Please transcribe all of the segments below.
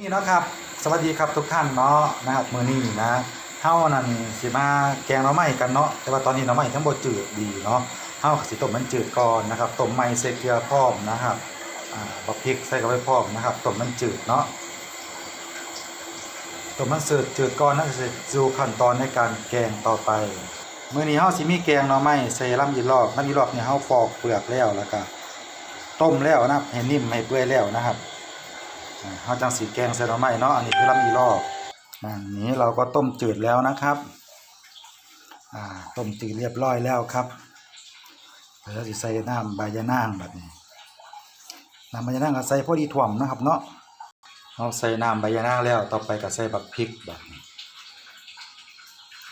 นี่เนาะครับสวัสดีครับทุกท่านเนาะนะครับมื้อนี้นะเฮานั่นสิมาแกงหน่อไม้กันเนาะแต่ว่าตอนนี้หน่อไม้ทั้งบ่จืดดีเนาะเฮาสิต้มมันจืดก่อนนะครับต้มไม้ใส่เกลือพร้อมนะครับอ่าบักพริกใส่เข้าไปพร้อมนะครับต้มมันจืดเนาะต้มมันสืดจืดก่อนนะสิสู่ขั้นตอนในการแกงต่อไปมื้อนี้เฮาสิมีแกงหน่อไม้ใส่ลำยีรอกลำยีรอกเนี่ยเฮาปอกเปลือกแล้วแล้วก็ต้มแล้วนะครับให้นิ่มให้เปื่อยแล้วนะครับ ข้าวจังสีแกงใส่หน่อไม้เนาะอันนี้คือลำอีลอกอันนี้เราก็ต้มจืดแล้วนะครับต้มจืดเรียบร้อยแล้วครับเราจะใส่น้ำใบยะนางแบบนี้น้ำใบยะนางก็ใส่พอดีถ่วมนะครับเนาะเราใส่น้ำใบยะนางแล้วต่อไปก็ใส่บักพริกแบบนี้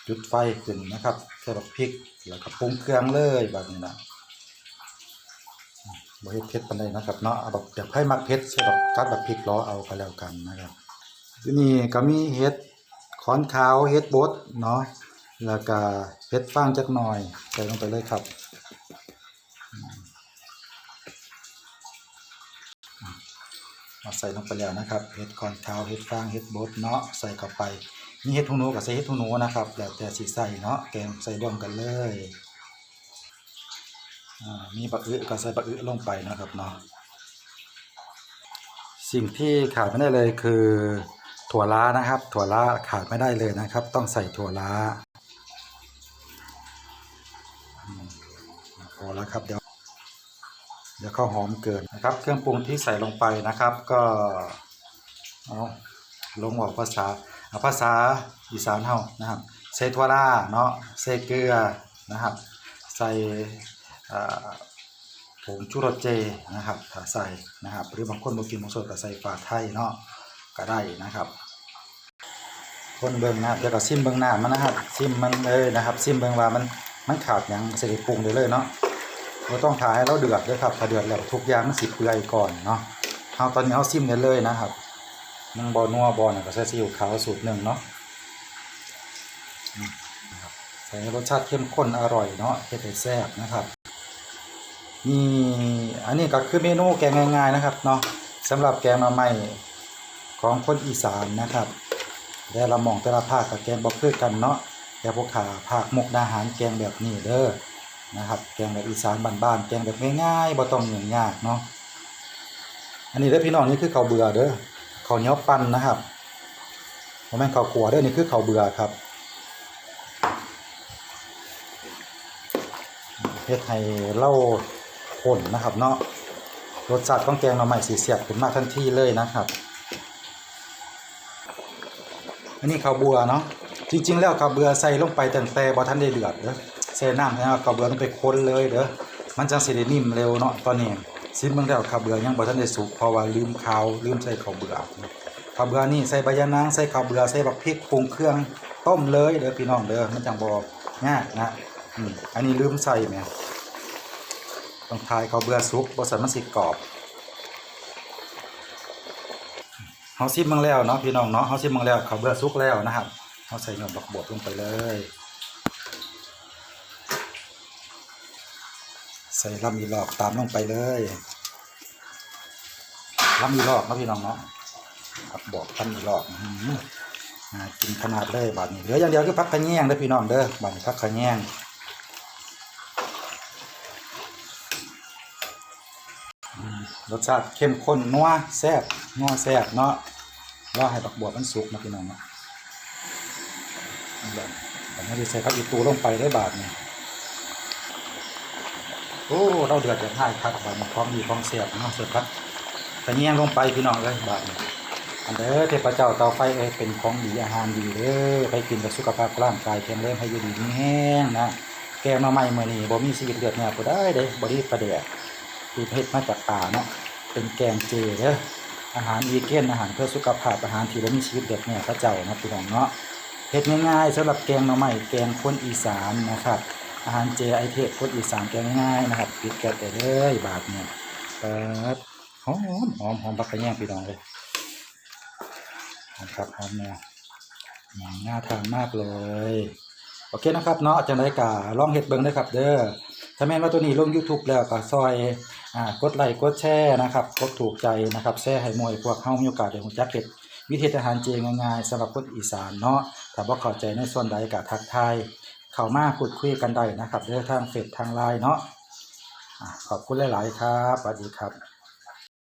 จุดไฟขึ้นนะครับใส่บักพริกแล้วก็ปรุงเครื่องเลยแบบนี้นะ บเฮ็ดเผ็ดปานใดนะครับเนาะเอาแบบอยากให้มักเผ็ดใช่แบบกัดแบบพริกล้อเอาก็แล้วกันนะครับทีนี้ก็มีเห็ดขอนขาวเห็ดบดเนาะแล้วก็เห็ดฟางจักหน่อยใส่ลงไปเลยครับมาใส่ลงไปแล้วนะครับเห็ดขอนขาวเห็ดฟางเห็ดบดเนาะใส่เข้าไปมีเห็ดหูหนูกับใส่เห็ดหูหนูนะครับแล้วแต่สิใส่เนาะแกงใส่ร่วมกันเลย มีบักอึก็ใส่บักอึลงไปนะครับเนาะสิ่งที่ขาดไม่ได้เลยคือ ถั่วล้านะครับ ถั่วล้าขาดไม่ได้เลยนะครับ ต้องใส่ถั่วล้าพอแล้วครับเดี๋ยวเดี๋ยวข้าวหอมเกินนะครับ เครื่องปรุงที่ใส่ลงไปนะครับ ก็เอาลงออกภาษาอภาษาอีสานเฮานะครับใส่ถั่วล้าเนาะใส่เกลือนะครับ ใส่ ผงชูรสเจนะครับถ้าใส่นะครับหรือบางคนบ่กินบ่สดก็ใส่ฝาไทยเนาะก็ได้นะครับ คนเบิ่งนะครับเดี๋ยวก็ซิมเบิ่งหน้ามันนะครับซิมมันเลยนะครับซิมเบิ่งว่ามันมันขาดหยังเสิได้ปรุงได้เลยเนาะบ่ต้องถ่าให้เราเดือดด้อครับถ้าเดือดแล้วทุกอย่างมันสิเปื่อยก่อนเนาะเฮาตอนนี้เฮาซิมได้เลยนะครับมันบ่นัวบ่น่ะก็ใส่ซีอิ๊วขาวสูตรหนึ่งเนาะใส่รสชาติเข้มข้นอร่อยเนาะเฮ็ดให้แซ่บนะครับ นี่อันนี้ก็คือเมนูแกงง่าย ๆนะครับเนาะสำหรับแกงหน่อไม้ของคนอีสานนะครับแต่ละหม่องแต่ละภาคกับแกงบ่คือกันเนาะแต่พวกขาภาคมุกดาหารแกงแบบนี้เด้อนะครับ แกงแบบอีสานบ้านๆแกงแบบง่ายๆบ่ต้องยุ่งยากเนาะอันนี้เด้อพี่น้องนี่คือข้าวเบื่อเด้อข้าวเหนียวปั้นนะครับบ่แม่นข้าวขัวเด้อนี่คือข้าวเบื่อครับเฮ็ดให้เรา ข้นนะครับเนาะรสชาติของแกงหน่อไม้สีเสียบขึ้นมาทันทีเลยนะครับ อันนี้ข้าวเบื่อเนาะจริง ๆ แล้วข้าวเบือใส่ลงไปตั้งแต่บ่ทันได้เดือดเด้อใส่น้ำแล้วข้าวเบื่อลงไปคนเลยเด้อมันจังสิได้นิ่มเร็วเนาะตอนนี้ซิมเบิ่งแล้วข้าวเบือยังบ่ทันได้สุกเพราะว่าลืมข้าวลืมใส่ข้าวเบือข้าวเบือนี่ใส่ใบยะนางใส่ข้าวเบือใส่บักพริกปรุงเครื่องต้มเลยเด้อพี่น้องเด้อมันจังบอบง่ากนะอันนี้ลืมใส่แหม ต้องทายเขาเบื่อสุกบสันมันสิกรอบเฮาซิมเบิ่งแล้วเนาะพี่น้องเนาะเฮาซิมเบิ่งแล้วเขาเบื่อสุกแล้วนะครับเฮาใส่หยอดดอกบวบลงไปเลย ใส่ลำอีหลอกตามลงไปเลยลำอีหลอกนะพี่น้องเนาะครับบอกลำอีหลอกอื้อหือน่ากินขนาดเลยบาดนี้เหลืออย่างเดียวคือพักขะแยงเด้อพี่น้องเด้อบาดนี้พักขะแยง รสชาติเข้มข้นนัวแซ่บนัวแซ่บเนาะรอให้ดอกบัวมันสุกนะพี่น้องเนาะแบบผมไม่ได้ใส่ผักอีตูลงไปได้บาทนี่โอ้เราเดือดจะท่ายคักบาทมันพร้อมดีพร้อมแซ่บเนาะเสิร์ฟครับตะเงี้ยงลงไปพี่น้องเลยบาทนี่อันเด้อเทพเจ้าเตาไฟเอ้เป็นของดีอาหารดีเด้อไปกินกับสุขภาพร่างกายแข็งแรงให้อยู่ดีแห้งนะแกงมาใหม่เมื่อนี้บ่มีชีเลือดเนี่ยบ่ได้เด้บ่ได้ประเดะที่เพชรมาจากป่าเนาะเป็นแกงเจเด้ออาหารวีแกนอาหารเพื่อสุขภาพอาหารที่บ่มีชีวิตเด็กเนี่ยพระเจ้านะพี่น้องเนาะเฮ็ดง่ายๆสำหรับแกงหน่อไม้แกงคนอีสานนะครับ อาหารเจไอเทศคนอีสานแกงง่ายๆนะครับปิดแก๊สได้เลยบาทเนี่ยเปิดหอมหอมหอมบักกระแยงพี่น้องเลยหอมครับหอมเนี่ยน่าทานมากเลยโอเคนะครับเนาะจังไดกะลองเฮ็ดเบิ่งเด้ครับ เด้อถ้าแม่นว่าตัวนี้ลง YouTube แล้วก็ซอย กดไลค์กดแชร์นะครับกดถูกใจนะครับแชร์ให้หมวยพวกเข้ามีโอกาสได้รู้จักเก็บวิธีอาหารเจง่ายๆสำหรับคนอีสานเนาะถ้าบ่เข้าใจในส่วนใดก็ทักทายเข้ามาพูดคุยกันได้นะครับเด้อทางเฟซทางไลน์เนาะอะขอบคุณหลาย ๆ ครับสวัสดีครับ